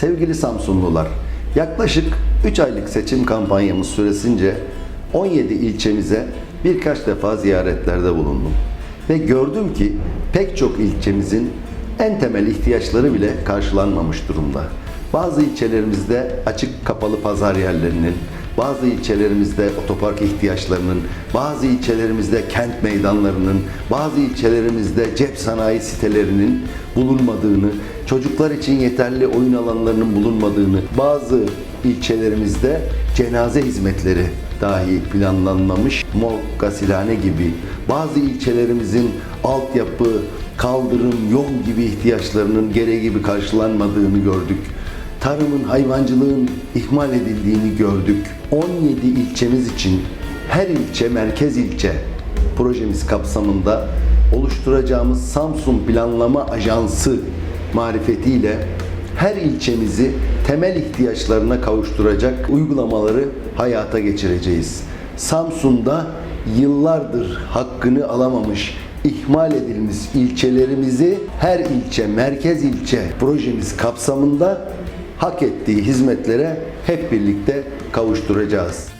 Sevgili Samsunlular, yaklaşık 3 aylık seçim kampanyamız süresince 17 ilçemize birkaç defa ziyaretlerde bulundum. Ve gördüm ki pek çok ilçemizin en temel ihtiyaçları bile karşılanmamış durumda. Bazı ilçelerimizde açık kapalı pazar yerlerinin, bazı ilçelerimizde otopark ihtiyaçlarının, bazı ilçelerimizde kent meydanlarının, bazı ilçelerimizde cep sanayi sitelerinin bulunmadığını, çocuklar için yeterli oyun alanlarının bulunmadığını, bazı ilçelerimizde cenaze hizmetleri dahi planlanmamış, mor, gasilhane gibi, bazı ilçelerimizin altyapı, kaldırım, yol gibi ihtiyaçlarının gereği gibi karşılanmadığını gördük tarımın, hayvancılığın ihmal edildiğini gördük. 17 ilçemiz için her ilçe merkez ilçe projemiz kapsamında oluşturacağımız Samsun Planlama Ajansı marifetiyle her ilçemizi temel ihtiyaçlarına kavuşturacak uygulamaları hayata geçireceğiz. Samsun'da yıllardır hakkını alamamış ihmal edilmiş ilçelerimizi her ilçe, merkez ilçe projemiz kapsamında hak ettiği hizmetlere hep birlikte kavuşturacağız.